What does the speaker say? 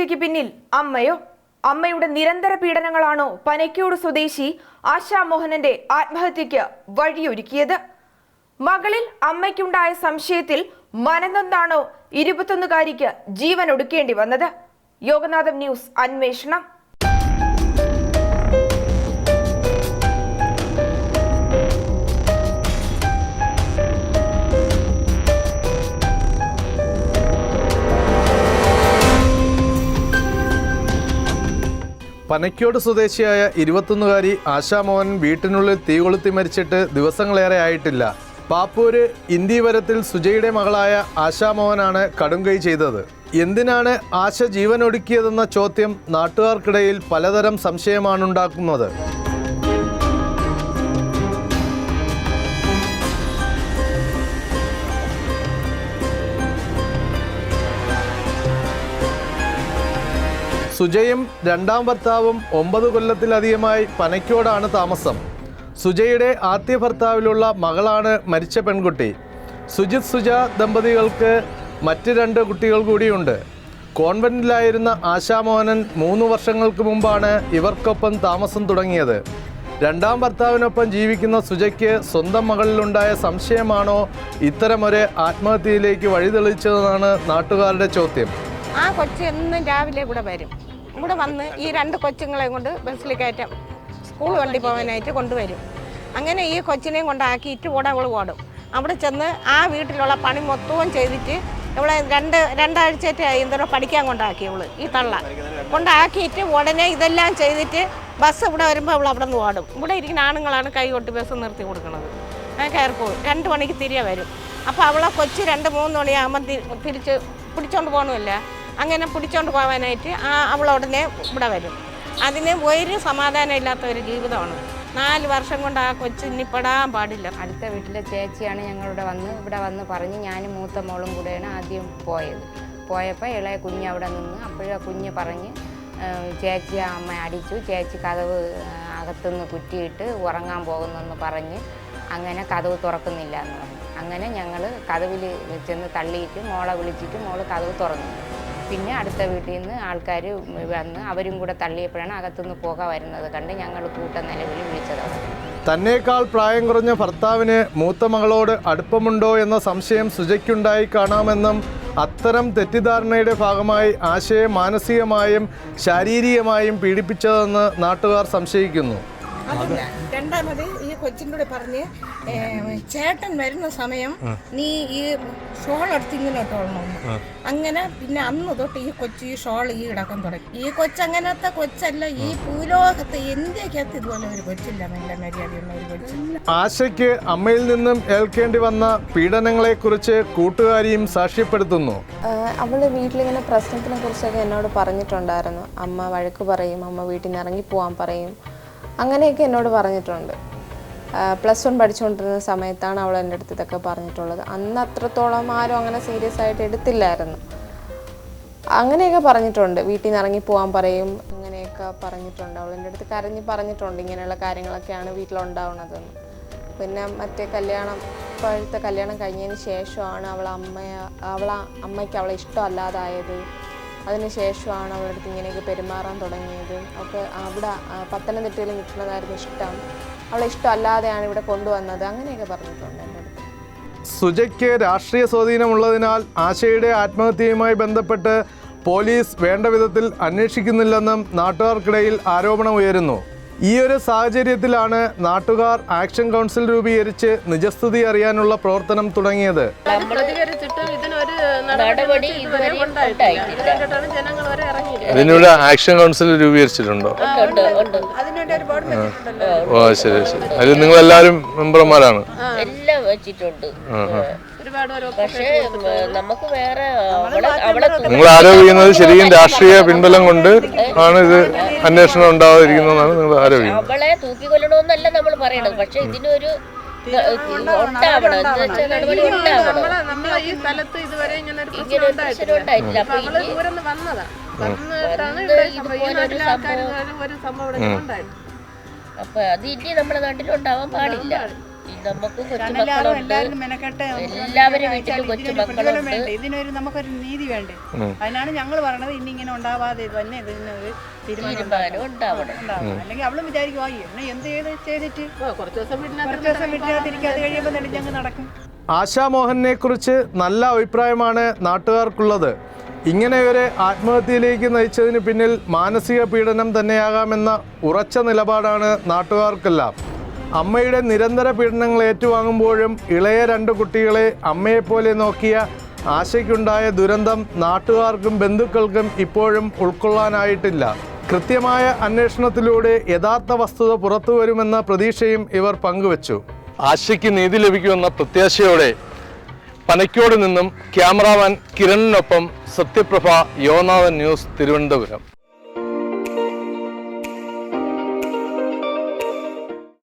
ആത്മഹത്യക്ക് പിന്നിൽ അമ്മയോ? അമ്മയുടെ നിരന്തര പീഡനങ്ങളാണോ പനയ്ക്കോട് സ്വദേശി ആശാ മോഹനന്റെ ആത്മഹത്യക്ക് വഴിയൊരുക്കിയത്? മകളിൽ അമ്മയ്ക്കുണ്ടായ സംശയത്തിൽ മനനൊന്നാണോ ഇരുപത്തൊന്നുകാരിക്ക് ജീവൻ ഒടുക്കേണ്ടി വന്നത്? യോഗനാഥം ന്യൂസ് അന്വേഷണം. പനയ്ക്കോട് സ്വദേശിയായ ഇരുപത്തൊന്നുകാരി ആശാമോഹൻ വീട്ടിനുള്ളിൽ തീ കൊളുത്തി മരിച്ചിട്ട് ദിവസങ്ങളേറെ ആയിട്ടില്ല. പാപ്പൂര് ഇന്ത്യവരത്തിൽ സുജയുടെ മകളായ ആശാമോഹനാണ് കടുംകൈ ചെയ്തത്. എന്തിനാണ് ആശ ജീവനൊടുക്കിയതെന്ന ചോദ്യം നാട്ടുകാർക്കിടയിൽ പലതരം സംശയമാണുണ്ടാക്കുന്നത്. സുജയും രണ്ടാം ഭർത്താവും ഒമ്പത് കൊല്ലത്തിലധികമായി പനയ്ക്കോടാണ് താമസം. സുജയുടെ ആദ്യ ഭർത്താവിലുള്ള മകളാണ് മരിച്ച പെൺകുട്ടി. സുജിത് സുജ ദമ്പതികൾക്ക് മറ്റ് രണ്ട് കുട്ടികൾ കൂടിയുണ്ട്. കോൺവെന്റിലായിരുന്ന ആശാമോഹനൻ മൂന്ന് വർഷങ്ങൾക്ക് മുമ്പാണ് ഇവർക്കൊപ്പം താമസം തുടങ്ങിയത്. രണ്ടാം ഭർത്താവിനൊപ്പം ജീവിക്കുന്ന സുജയ്ക്ക് സ്വന്തം മകളിലുണ്ടായ സംശയമാണോ ഇത്തരമൊരു ആത്മഹത്യയിലേക്ക് വഴിതെളിച്ചതെന്നാണ് നാട്ടുകാരുടെ ചോദ്യം. ആ കൊച്ചു എന്നും രാവിലെ ഇവിടെ വരും. ഇവിടെ വന്ന് ഈ രണ്ട് കൊച്ചുങ്ങളെയും കൊണ്ട് ബസ്സിൽ കയറ്റാം സ്കൂൾ വണ്ടി പോകാനായിട്ട് കൊണ്ടുവരും. അങ്ങനെ ഈ കൊച്ചിനെയും കൊണ്ടാക്കിയിട്ട് കൂടെ അവൾ ഓടും. അവിടെ ചെന്ന് ആ വീട്ടിലുള്ള പണി മൊത്തവും ചെയ്തിട്ട് ഇവിടെ രണ്ട് രണ്ടാഴ്ചയായി എന്തോ പഠിക്കാൻ കൊണ്ടാക്കി അവൾ ഈ തള്ള. കൊണ്ടാക്കിയിട്ട് ഉടനെ ഇതെല്ലാം ചെയ്തിട്ട് ബസ് ഇവിടെ വരുമ്പോൾ അവൾ അവിടെ നിന്ന് ഓടും. ഇവിടെ ഇരിക്കുന്ന ആണുങ്ങളാണ് കൈ കൊട്ടി ബസ് നിർത്തി കൊടുക്കുന്നത്. ആ കയറിപ്പോവും രണ്ട് മണിക്ക് തിരികെ വരും. അപ്പോൾ അവളെ കൊച്ച് രണ്ട് മൂന്ന് മണിയാകുമ്പോൾ തിരിച്ച് പിടിച്ചോണ്ട് പോകണമല്ല അങ്ങനെ പിടിച്ചോണ്ട് പോകാനായിട്ട് ആ അവൾ ഇവിടെ വരും. അതിന് ഒരു സമാധാനം ഇല്ലാത്ത ഒരു ജീവിതമാണ്. നാല് വർഷം കൊണ്ട് ആ കൊച്ച് ഇനി പെടാൻ പാടില്ല. അടുത്ത വീട്ടിലെ ചേച്ചിയാണ് ഞങ്ങളിവിടെ വന്ന് ഇവിടെ വന്ന് പറഞ്ഞ് ഞാനും മൂത്ത മോളും കൂടെയാണ് ആദ്യം പോയത്. പോയപ്പോൾ ഇളയ കുഞ്ഞ് അവിടെ നിന്ന് അപ്പോഴേ കുഞ്ഞ് പറഞ്ഞ് ആ, ചേച്ചി അമ്മ അടിച്ചു. ചേച്ചി കതവ് ആ, അകത്തുനിന്ന് കുറ്റിയിട്ട് ഉറങ്ങാൻ പോകുന്നെന്ന് പറഞ്ഞ് അങ്ങനെ കതവ് തുറക്കുന്നില്ല എന്ന് പറഞ്ഞു. അങ്ങനെ ഞങ്ങൾ കതവിൽ ചെന്ന് തള്ളിയിട്ട് മോളെ വിളിച്ചിട്ട് മോൾ കതവ് തുറന്നു. പിന്നെ അടുത്ത വീട്ടിൽ നിന്ന് ആൾക്കാർ വന്ന് അവരും കൂടെ തള്ളിയപ്പോഴാണ് അകത്തുനിന്ന് പുക വരുന്നത് കണ്ട് ഞങ്ങൾ കൂട്ട നിലവിൽ വിളിച്ചതാണ് തന്നേക്കാൾ പ്രായം കുറഞ്ഞ ഭർത്താവിന് മൂത്ത മകളോട് അടുപ്പമുണ്ടോ എന്ന സംശയം സുജയ്ക്കുണ്ടായി കാണാമെന്നും അത്തരം തെറ്റിദ്ധാരണയുടെ ഭാഗമായി ആശയെ മാനസികമായും ശാരീരികമായും പീഡിപ്പിച്ചതെന്ന് നാട്ടുകാർ സംശയിക്കുന്നു. അതല്ല. രണ്ടാമത് ഈ കൊച്ചിന്റെ കൂടെ പറഞ്ഞ് ചേട്ടൻ വരുന്ന സമയം നീ ഈ ഷോൾ എടുത്ത് ഇങ്ങനെ ഇട്ടോളണമെന്ന് അങ്ങനെ പിന്നെ അന്ന് തൊട്ട് ഈ കൊച്ചു ഈ ഷോൾ ഈ ഇടക്കം തുടങ്ങി. ഈ കൊച്ചങ്ങനത്തെ കൊച്ചല്ല ഈ ഭൂലോകത്ത് ഇന്ത്യക്കകത്ത് ഇതുപോലെ ഒരു കൊച്ചില്ല നല്ല മര്യാദയുള്ള ഒരു കൊച്ചില്ല. ആശയ്ക്ക് അമ്മയിൽ നിന്നും ഏൽക്കേണ്ടി വന്ന പീഡനങ്ങളെ കുറിച്ച് കൂട്ടുകാരിയും സാക്ഷ്യപ്പെടുത്തുന്നു. അവൾ വീട്ടിലിങ്ങനെ പ്രശ്നത്തിനെ കുറിച്ചൊക്കെ എന്നോട് പറഞ്ഞിട്ടുണ്ടായിരുന്നു. അമ്മ വഴക്ക് പറയും അമ്മ വീട്ടിൽ നിന്ന് ഇറങ്ങി പോവാൻ പറയും. അങ്ങനെയൊക്കെ എന്നോട് പറഞ്ഞിട്ടുണ്ട്. പ്ലസ് വൺ പഠിച്ചുകൊണ്ടിരുന്ന സമയത്താണ് അവൾ എന്റെ അടുത്ത് ഇതൊക്കെ പറഞ്ഞിട്ടുള്ളത്. അന്ന് അത്രത്തോളം ആരും അങ്ങനെ സീരിയസ് ആയിട്ട് എടുത്തില്ലായിരുന്നു. അങ്ങനെയൊക്കെ പറഞ്ഞിട്ടുണ്ട്. വീട്ടിൽ നിന്ന് ഇറങ്ങി പോകാൻ പറയും. അങ്ങനെയൊക്കെ പറഞ്ഞിട്ടുണ്ട്. അവൾ എന്റെ അടുത്ത് കരഞ്ഞ് പറഞ്ഞിട്ടുണ്ട് ഇങ്ങനെയുള്ള കാര്യങ്ങളൊക്കെയാണ് വീട്ടിലുണ്ടാവുന്നതെന്ന്. പിന്നെ മറ്റേ കല്യാണം ഇപ്പോഴത്തെ കല്യാണം കഴിഞ്ഞതിന് ശേഷമാണ് അവൾ അമ്മയെ അവളെ അമ്മയ്ക്ക് അവളെ ഇഷ്ടമല്ലാതായത്. അതിന് ശേഷമാണ് അവളുടെ അടുത്ത് ഇങ്ങനെയൊക്കെ പെരുമാറാൻ തുടങ്ങിയത്. ഒക്കെ അവിടെ പത്തനംതിട്ടയിൽ നിൽക്കുന്നതായിരുന്നു ഇഷ്ടം. അവളെ ഇഷ്ടമല്ലാതെയാണ് ഇവിടെ കൊണ്ടുവന്നത്. അങ്ങനെയൊക്കെ പറഞ്ഞിട്ടുണ്ട് എന്റെ അടുത്ത്. സുജയ്ക്ക് രാഷ്ട്രീയ സ്വാധീനമുള്ളതിനാൽ ആശയുടെ ആത്മഹത്യയുമായി ബന്ധപ്പെട്ട് പോലീസ് വേണ്ട വിധത്തിൽ അന്വേഷിക്കുന്നില്ലെന്നും നാട്ടുകാർക്കിടയിൽ ആരോപണം ഉയരുന്നു. ഈ ഒരു സാഹചര്യത്തിലാണ് നാട്ടുകാർ ആക്ഷൻ കൗൺസിൽ രൂപീകരിച്ച് നിജസ്ഥിതി അറിയാനുള്ള പ്രവർത്തനം തുടങ്ങിയത്. നടപടി ഇതുവരെ ഉണ്ടായിട്ടില്ല. ജനങ്ങൾ വരെ ഇറങ്ങിയില്ല. അതിനൊരു ആക്ഷൻ കൗൺസിൽ രൂപീകരിച്ചിട്ടുണ്ടോ? ഉണ്ട് ഉണ്ട് അതിനുവേണ്ടി ഒരു ബോർഡ് വെച്ചിട്ടുണ്ടല്ലോ ഓ ശരി ശരി. അതിൽ നിങ്ങൾ എല്ലാവരും മെമ്പർമാരാണ് എല്ലാം വെച്ചിട്ടുണ്ട്. ഒരുപാട് ഒരു പക്ഷേ നമുക്ക് വേറെ നിങ്ങൾ ആരോപിക്കുന്നത് ശരിക്കും രാഷ്ട്രീയ പിൻബലം കൊണ്ട് ആണ് ഇത് അന്വേഷണം ഉണ്ടാവാതിരിക്കുന്നതെന്നാണ് നിങ്ങൾ ആരോപിക്കുന്നത്. അവളെ തൂക്കിക്കൊല്ലണമെന്നല്ല നമ്മൾ പറയണത്. പക്ഷെ ഇതിനൊരു ഉണ്ടാവണം എന്ന് വെച്ചാൽ നടപടി ഉണ്ടാവണം നമ്മളെ നമ്മളെ ഈ സ്ഥലത്ത് ഇതുവരെ ഇങ്ങനെ ഒരു പ്രശ്നം ഉണ്ടായിട്ടില്ല. അപ്പൊ ദൂരം വന്നിട്ടാണ് ഇവിടെ ഈ ഒരു നാട്ടിലെ ആൾക്കാർ സംഭവം- ഒരു സംഭവം ഇവിടെ ഉണ്ടായിരുന്നു അപ്പൊ അത് ഇനി നമ്മുടെ നാട്ടിലുണ്ടാവാൻ പാടില്ല. നമുക്ക് കൊച്ചുമക്കളുണ്ട്. എല്ലാവരും വീട്ടിലും ഇതിനൊരു കൊച്ചുമക്കളുണ്ട്. ഇതിനൊരു നമുക്കൊരു നീതി വേണ്ടേ? അതിനാണ് ഞങ്ങൾ പറയണത് ഇനി ഇങ്ങനെ ഉണ്ടാവാതെ തന്നെ ഇതിനൊരു തീരുമാനം ഉണ്ടാവണം. അല്ലെങ്കിൽ അവളും വിചാരിക്കും ആ എന്നെ എന്ത് ചെയ്ത് ചെയ്തിട്ട്? കുറച്ച് ദിവസം കുറച്ച് ദിവസം വീട്ടിനകത്തിരിക്കും അത് കഴിയുമ്പോൾ നെടുഞ്ഞങ്ങ് നടക്കും. ആശാ മോഹനെ കുറിച്ച് നല്ല അഭിപ്രായമാണ് നാട്ടുകാർക്കുള്ളത്. ഇങ്ങനെ ഒരു ആത്മഹത്യയിലേക്ക് നയിച്ചതിന് പിന്നിൽ മാനസിക പീഡനം തന്നെയാകാമെന്ന ഉറച്ച നിലപാടാണ് നാട്ടുകാർക്കെല്ലാം. അമ്മയുടെ നിരന്തര പീഡനങ്ങൾ ഏറ്റുവാങ്ങുമ്പോഴും ഇളയ രണ്ട് കുട്ടികളെ അമ്മയെപ്പോലെ നോക്കിയ ആശയ്ക്കുണ്ടായ ദുരന്തം നാട്ടുകാർക്കും ബന്ധുക്കൾക്കും ഇപ്പോഴും ഉൾക്കൊള്ളാനായിട്ടില്ല. കൃത്യമായ അന്വേഷണത്തിലൂടെ യഥാർത്ഥ വസ്തുത പുറത്തു വരുമെന്ന പ്രതീക്ഷയും ഇവർ പങ്കുവച്ചു. ആശയ്ക്ക് നീതി ലഭിക്കുമെന്ന പ്രത്യാശയോടെ പനയ്ക്കോട് നിന്നും ക്യാമറാമാൻ കിരണിനൊപ്പം സത്യപ്രഭ യോനാഥൻ ന്യൂസ് തിരുവനന്തപുരം.